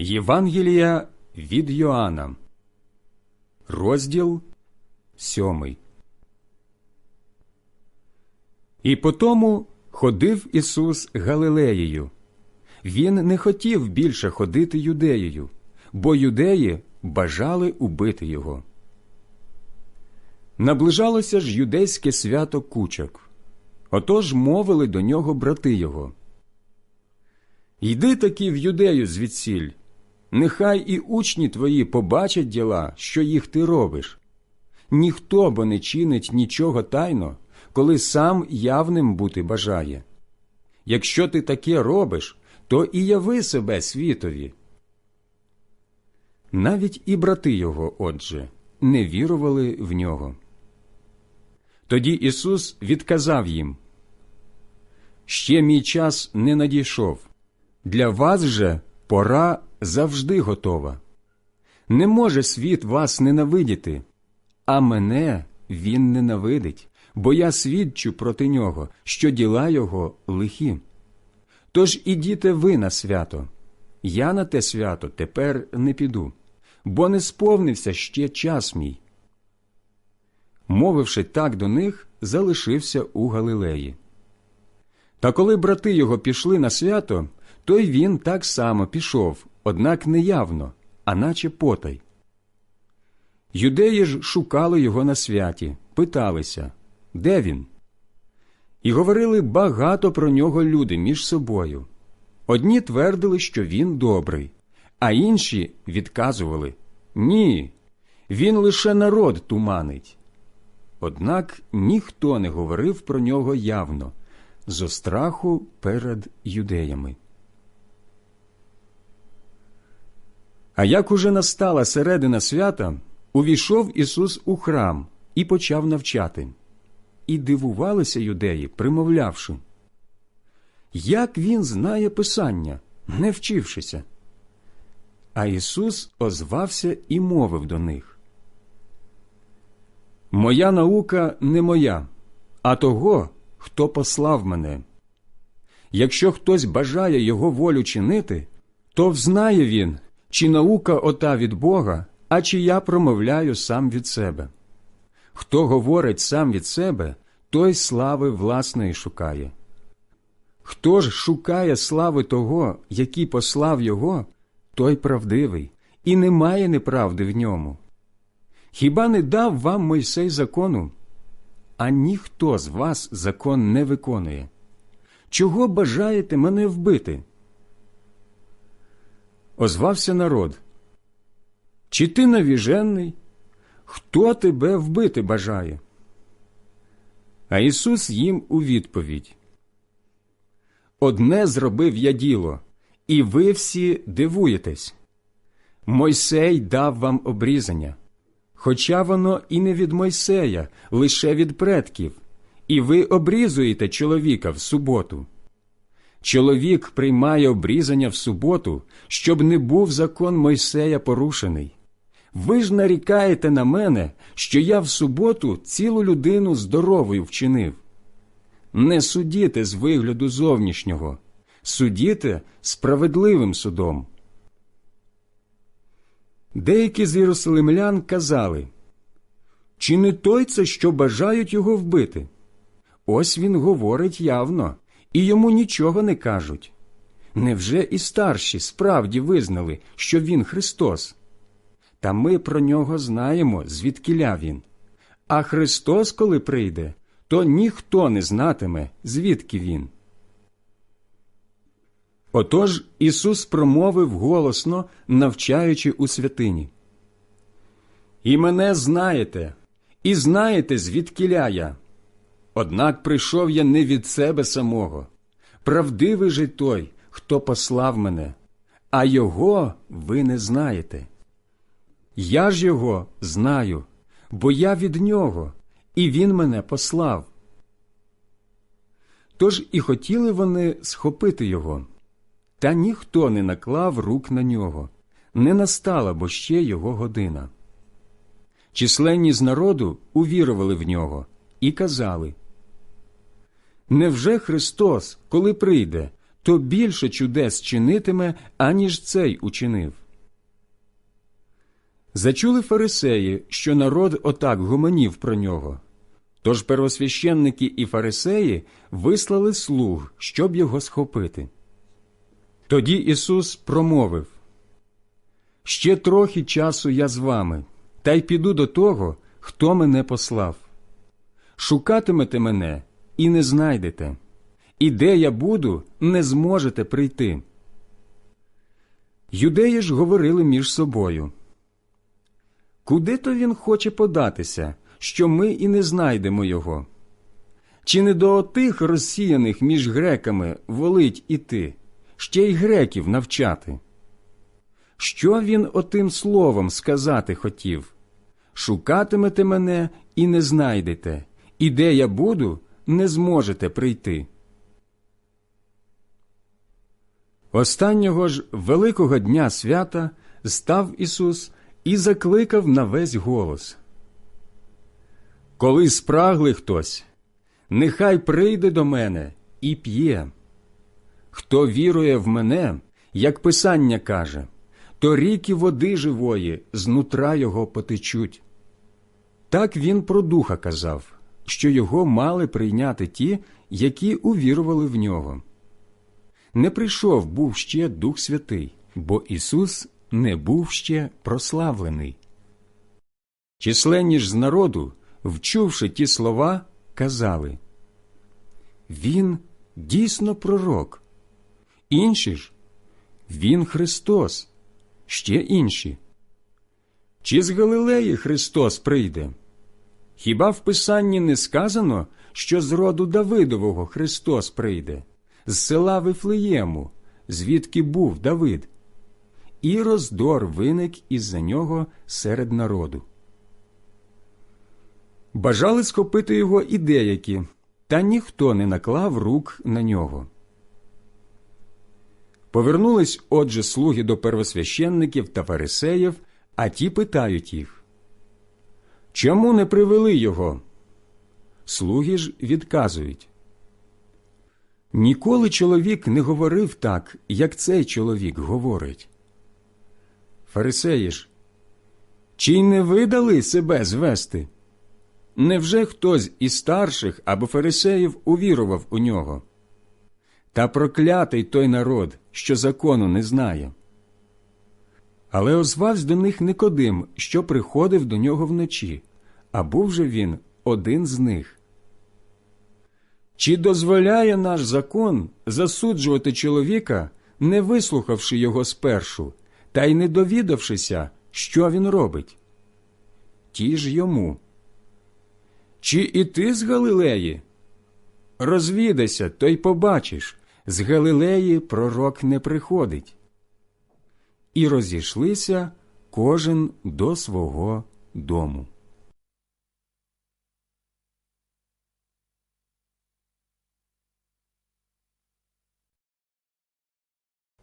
Євангелія від Йоанна, розділ сьомий. І потому ходив Ісус Галилеєю. Він не хотів більше ходити юдеєю, бо юдеї бажали убити його. Наближалося ж юдейське свято кучок. Отож мовили до нього брати його. Йди таки в юдею звідсіль, нехай і учні твої побачать діла, що їх ти робиш. Ніхто бо не чинить нічого тайно, коли сам явним бути бажає. Якщо ти таке робиш, то і яви себе світові. Навіть і брати його, отже, не вірували в нього. Тоді Ісус відказав їм Ще мій час не надійшов. Для вас же пора завжди готова. Не може світ вас ненавидіти, а мене він ненавидить, бо я свідчу проти нього, що діла його лихі. Тож ідіте ви на свято. Я на те свято тепер не піду, бо не сповнився ще час мій. Мовивши так до них, залишився у Галилеї. Та коли брати його пішли на свято, то й він так само пішов, однак не явно, а наче потай. Юдеї ж шукали його на святі, питалися, де він? І говорили багато про нього люди між собою. Одні твердили, що він добрий, а інші відказували Ні, він лише народ туманить. Однак ніхто не говорив про нього явно, зо страху перед юдеями. А як уже настала середина свята, увійшов Ісус у храм і почав навчати. І дивувалися юдеї, примовлявши, як він знає Писання, не вчившися. А Ісус озвався і мовив до них. Моя наука не моя, а того, хто послав мене. Якщо хтось бажає його волю чинити, то взнає він, чи наука ота від Бога, а чи я промовляю сам від себе. Хто говорить сам від себе, той слави власної шукає. Хто ж шукає слави того, який послав його, той правдивий, і немає неправди в ньому. Хіба не дав вам Мойсей закону? А ніхто з вас закон не виконує. Чого бажаєте мене вбити? Озвався народ. Чи ти навіжений? Хто тебе вбити бажає? А Ісус їм у відповідь. Одне зробив я діло, і ви всі дивуєтесь. Мойсей дав вам обрізання, хоча воно і не від Мойсея, лише від предків, і ви обрізуєте чоловіка в суботу. Чоловік приймає обрізання в суботу, щоб не був закон Мойсея порушений. Ви ж нарікаєте на мене, що я в суботу цілу людину здоровою вчинив. Не судіте з вигляду зовнішнього, судіте справедливим судом. Деякі з єрусалимлян казали, чи не той це, що бажають його вбити? Ось він говорить явно, і йому нічого не кажуть. Невже і старші справді визнали, що він Христос? Та ми про нього знаємо, звідкиля він. А Христос, коли прийде, то ніхто не знатиме, звідки він. Отож Ісус промовив голосно, навчаючи у святині. І мене знаєте, і знаєте, звідкиля я. Однак прийшов я не від себе самого. Правдивий же той, хто послав мене, а його ви не знаєте. Я ж його знаю, бо я від нього, і він мене послав. Тож і хотіли вони схопити його, та ніхто не наклав рук на нього, не настала бо ще його година. Численні з народу увірували в нього і казали Невже Христос, коли прийде, то більше чудес чинитиме, аніж цей учинив. Зачули фарисеї, що народ отак гомонів про нього. Тож первосвященники і фарисеї вислали слуг, щоб його схопити. Тоді Ісус промовив Ще трохи часу я з вами, та й піду до того, хто мене послав. Шукатимете мене і не знайдете, і де я буду, не зможете прийти. Юдеї ж говорили між собою. Куди то він хоче податися, що ми і не знайдемо його? Чи не до отих розсіяних між греками волить іти, ще й греків навчати? Що він отим словом сказати хотів? Шукатимете мене і не знайдете, і де я буду, не зможете прийти. Останнього ж великого дня свята став Ісус і закликав на весь голос. Коли спрагли хтось, нехай прийде до мене і п'є. Хто вірує в мене, як Писання каже, то ріки води живої знутра його потечуть. Так він про духа казав, що його мали прийняти ті, які увірували в нього. Не прийшов був ще Дух Святий, бо Ісус не був ще прославлений. Численні ж з народу, вчувши ті слова, казали Він дійсно пророк. Інші ж Він Христос, ще інші. Чи з Галилеї Христос прийде? Хіба в Писанні не сказано, що з роду Давидового Христос прийде, з села Вифлеєму, звідки був Давид? І роздор виник із-за нього серед народу. Бажали схопити його і деякі, та ніхто не наклав рук на нього. Повернулись отже слуги до первосвященників та фарисеїв, а ті питають їх Чому не привели його? Слуги ж відказують. Ніколи чоловік не говорив так, як цей чоловік говорить. Фарисеї ж, чи не видали себе звести? Невже хтось із старших або фарисеїв увірував у нього? Та проклятий той народ, що закону не знає. Але озвався до них Никодим, що приходив до нього вночі, а був же він один з них. Чи дозволяє наш закон засуджувати чоловіка, не вислухавши його спершу, та й не довідавшися, що він робить? Ті ж йому. Чи і ти з Галилеї? Розвідайся, то й побачиш, з Галилеї пророк не приходить. І розійшлися кожен до свого дому.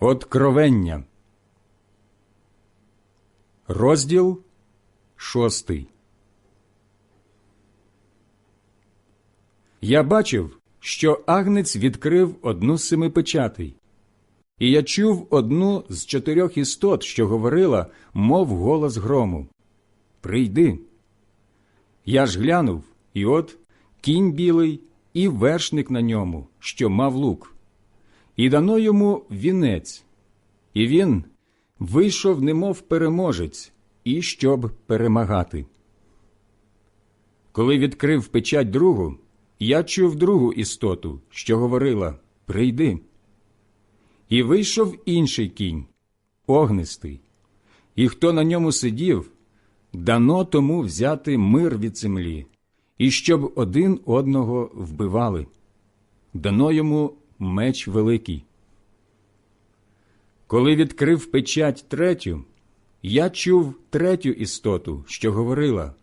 Откровення. Розділ шостий. Я бачив, що агнець відкрив одну з семи печатей, і я чув одну з чотирьох істот, що говорила, мов голос грому Прийди. Я ж глянув, і от кінь білий і вершник на ньому, що мав лук, і дано йому вінець, і він вийшов, немов переможець, і щоб перемагати. Коли відкрив печать другу, я чув другу істоту, що говорила Прийди. І вийшов інший кінь, огнистий, і хто на ньому сидів, дано тому взяти мир від землі, і щоб один одного вбивали. Дано йому меч великий. Коли відкрив печать третю, я чув третю істоту, що говорила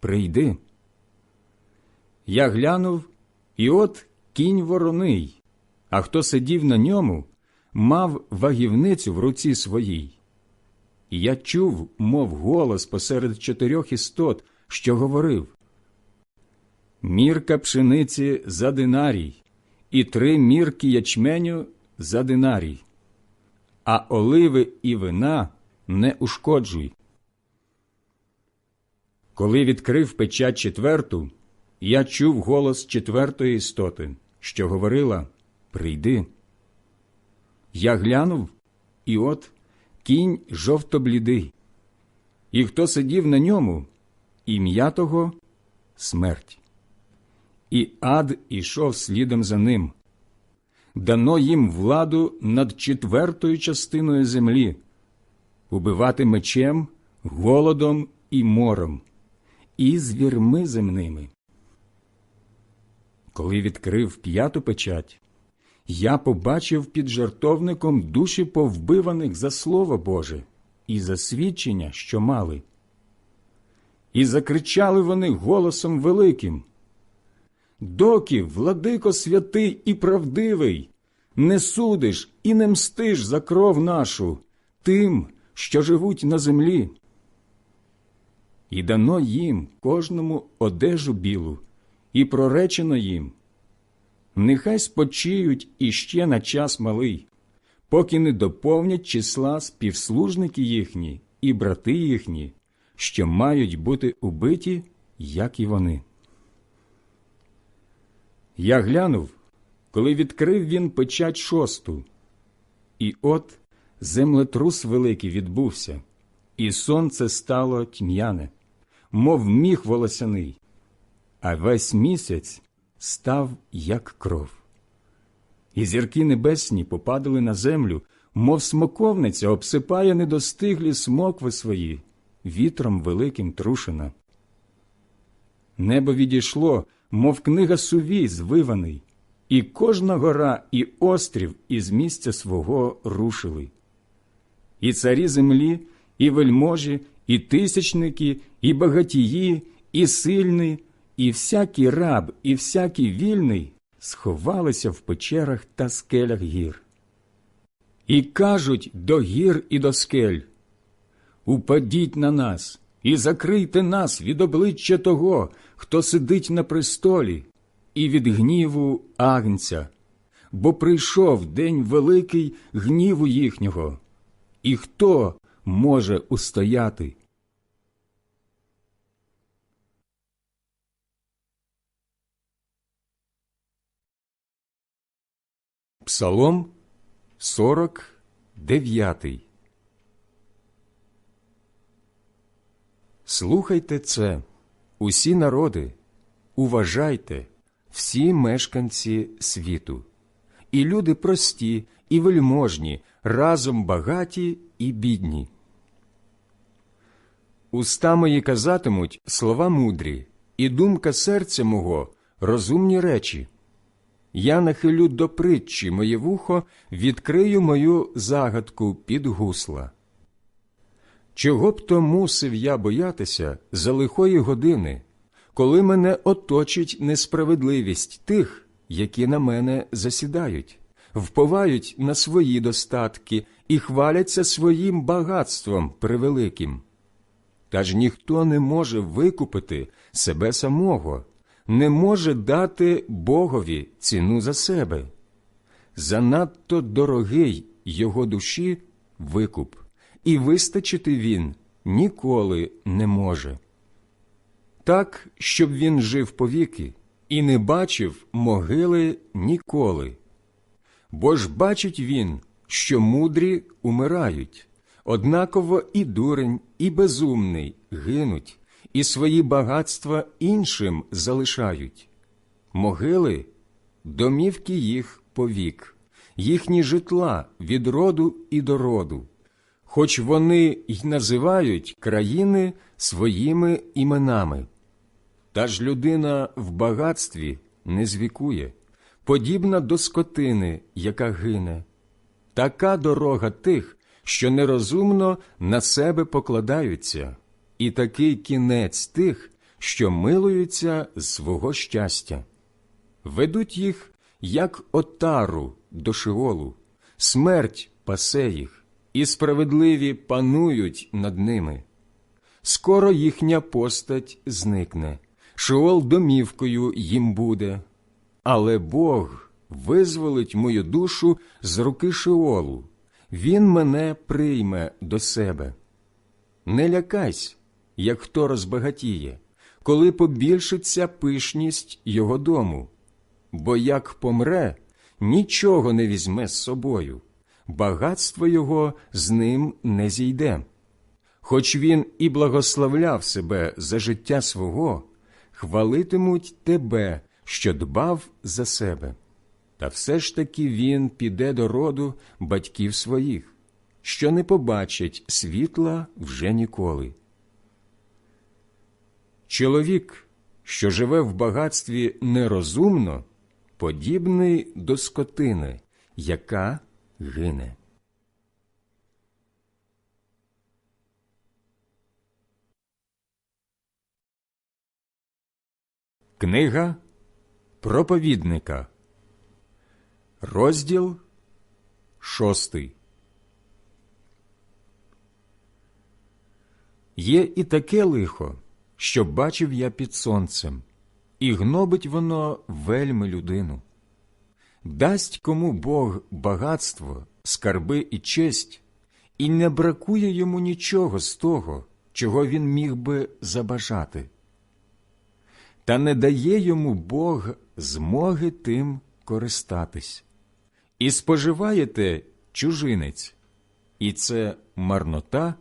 Прийди. Я глянув, і от кінь вороний, а хто сидів на ньому, мав вагівницю в руці своїй. І я чув, мов голос посеред чотирьох істот, що говорив Мірка пшениці за динарій, і три мірки ячменю за динарій, а оливи і вина не ушкоджуй. Коли відкрив печать четверту, я чув голос четвертої істоти, що говорила Прийди. Я глянув, і от кінь жовто-блідий, і хто сидів на ньому, ім'я того смерть. І ад ішов слідом за ним. Дано їм владу над четвертою частиною землі, убивати мечем, голодом і мором, і звірми земними. Коли відкрив п'яту печать, я побачив під жартовником душі повбиваних за Слово Боже і за свідчення, що мали. І закричали вони голосом великим. Доки, владико святий і правдивий, не судиш і не мстиш за кров нашу тим, що живуть на землі. І дано їм кожному одежу білу, і проречено їм. Нехай спочиють іще на час малий, поки не доповнять числа співслужники їхні і брати їхні, що мають бути убиті, як і вони. Я глянув, коли відкрив він печать шосту, і от землетрус великий відбувся, і сонце стало тьмяне, мов міх волосяний, а весь місяць став як кров. І зірки небесні попадали на землю, мов смоковниця обсипає недостиглі смокви свої, вітром великим трушена. Небо відійшло, мов книга сувій звиваний, і кожна гора і острів із місця свого рушили. І царі землі, і вельможі, і тисячники, і багатії, і сильні, і всякий раб, і всякий вільний сховалися в печерах та скелях гір. І кажуть до гір і до скель Упадіть на нас і закрийте нас від обличчя того, хто сидить на престолі, і від гніву агнця, бо прийшов день великий гніву їхнього, і хто може устояти? Псалом 49 Слухайте це, усі народи, уважайте, всі мешканці світу, і люди прості, і вельможні, разом багаті і бідні. Уста мої казатимуть слова мудрі, і думка серця мого розумні речі. Я нахилю до притчі моє вухо, відкрию мою загадку під гусла. Чого б то мусив я боятися за лихої години, коли мене оточить несправедливість тих, які на мене засідають, вповають на свої достатки і хваляться своїм багатством превеликим? Та ж ніхто не може викупити себе самого, не може дати Богові ціну за себе. Занадто дорогий його душі викуп і вистачити він ніколи не може. Так, щоб він жив повіки і не бачив могили ніколи. Бо ж бачить він, що мудрі умирають, однаково і дурень, і безумний гинуть, і свої багатства іншим залишають. Могили домівки їх повік, їхні житла від роду і до роду хоч вони й називають країни своїми іменами. Та ж людина в багатстві не звікує, подібна до скотини, яка гине, така дорога тих, що нерозумно на себе покладаються, і такий кінець тих, що милуються свого щастя. Ведуть їх, як отару до шиолу, смерть пасе їх і справедливі панують над ними. Скоро їхня постать зникне, шиол домівкою їм буде, але Бог визволить мою душу з руки Шеолу, він мене прийме до себе. Не лякайся, як хто розбагатіє, коли побільшиться пишність його дому, бо як помре, нічого не візьме з собою, багатство його з ним не зійде. Хоч він і благословляв себе за життя свого, хвалитимуть тебе, що дбав за себе. Та все ж таки він піде до роду батьків своїх, що не побачить світла вже ніколи. Чоловік, що живе в багатстві нерозумно, подібний до скотини, яка гине. Книга проповідника, розділ шостий. Є і таке лихо, що бачив я під сонцем, і гнобить воно вельми людину. Дасть кому Бог багатство, скарби і честь, і не бракує йому нічого з того, чого він міг би забажати. Та не дає йому Бог змоги тим користатись. І споживаєте чужинець, і це марнота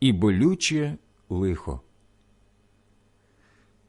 і болюче лихо.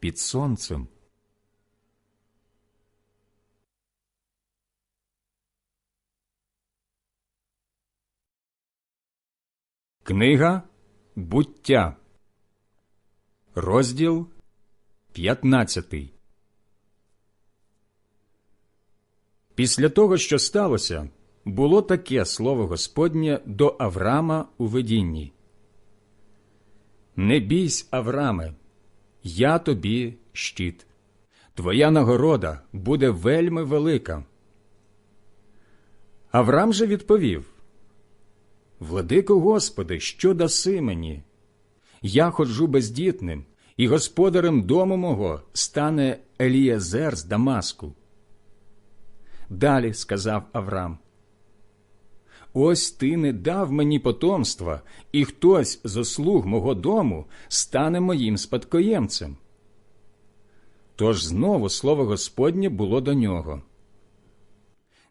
під сонцем? Книга буття, розділ 15 Після того, що сталося, було таке слово Господнє до Авраама у видінні. Не бійсь, Авраме, я тобі щит. Твоя нагорода буде вельми велика. Авраам же відповів Владико Господи, що даси мені? Я ходжу бездітним, і господарем дому мого стане Елієзер з Дамаску. Далі сказав Авраам, Ось ти не дав мені потомства, і хтось з ослуг мого дому стане моїм спадкоємцем. Тож знову слово Господнє було до нього.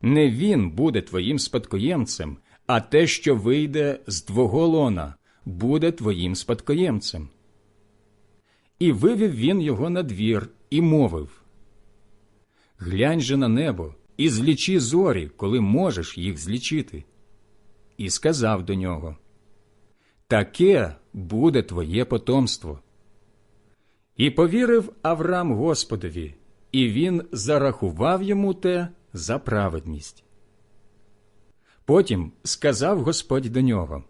Не він буде твоїм спадкоємцем, а те, що вийде з твого лона, буде твоїм спадкоємцем. І вивів він його на двір і мовив Глянь же на небо і злічи зорі, коли можеш їх злічити. І сказав до нього Таке буде твоє потомство. І повірив Авраам Господові, і він зарахував йому те за праведність. Потім сказав Господь до нього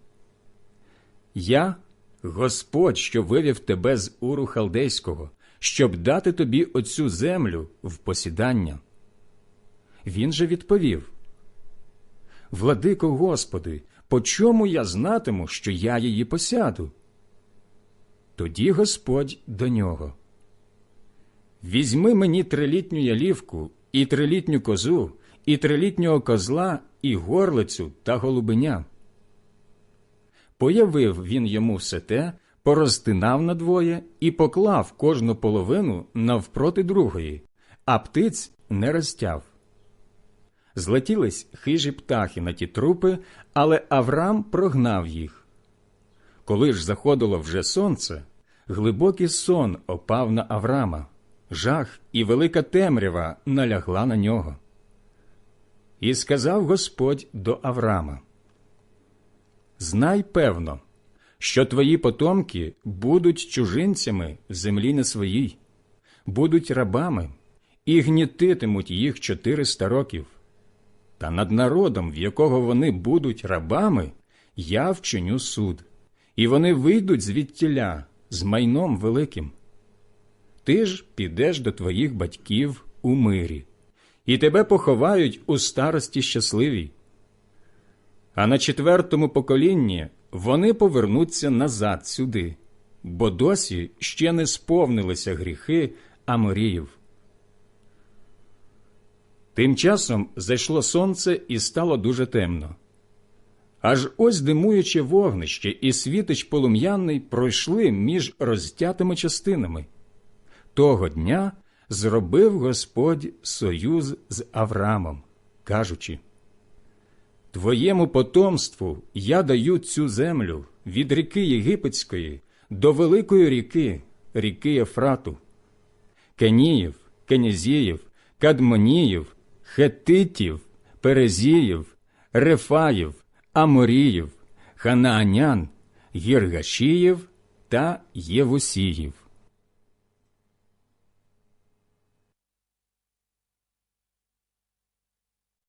Я, Господь, що вивів тебе з уру халдейського, щоб дати тобі оцю землю в посідання. Він же відповів Владико Господи, по чому я знатиму, що я її посяду? Тоді Господь до нього. Візьми мені трилітню ялівку, і трилітню козу, і трилітнього козла, і горлицю та голубеня. Появив він йому все те, порозтинав надвоє і поклав кожну половину навпроти другої, а птиць не розтяв. Злетілись хижі птахи на ті трупи, але Авраам прогнав їх. Коли ж заходило вже сонце, глибокий сон опав на Аврама, жах і велика темрява налягла на нього. І сказав Господь до Авраама: Знай певно, що твої потомки будуть чужинцями в землі не своїй, будуть рабами і гнітитимуть їх чотириста років. Та над народом, в якого вони будуть рабами, я вчиню суд, і вони вийдуть звідтіля з майном великим. Ти ж підеш до твоїх батьків у мирі, і тебе поховають у старості щасливій. А на четвертому поколінні вони повернуться назад сюди, бо досі ще не сповнилися гріхи Аморіїв. Тим часом зайшло сонце і стало дуже темно. Аж ось димуюче вогнище і світич полум'яний пройшли між розтятими частинами. Того дня зробив Господь союз з Авраамом, кажучи Твоєму потомству я даю цю землю від ріки Єгипетської до великої ріки, ріки Ефрату, Кеніїв, Кенезіїв, Кадмоніїв, Хетитів, Перезіїв, Рефаїв, Аморіїв, Ханаанян, Гіргашіїв та Євусіїв.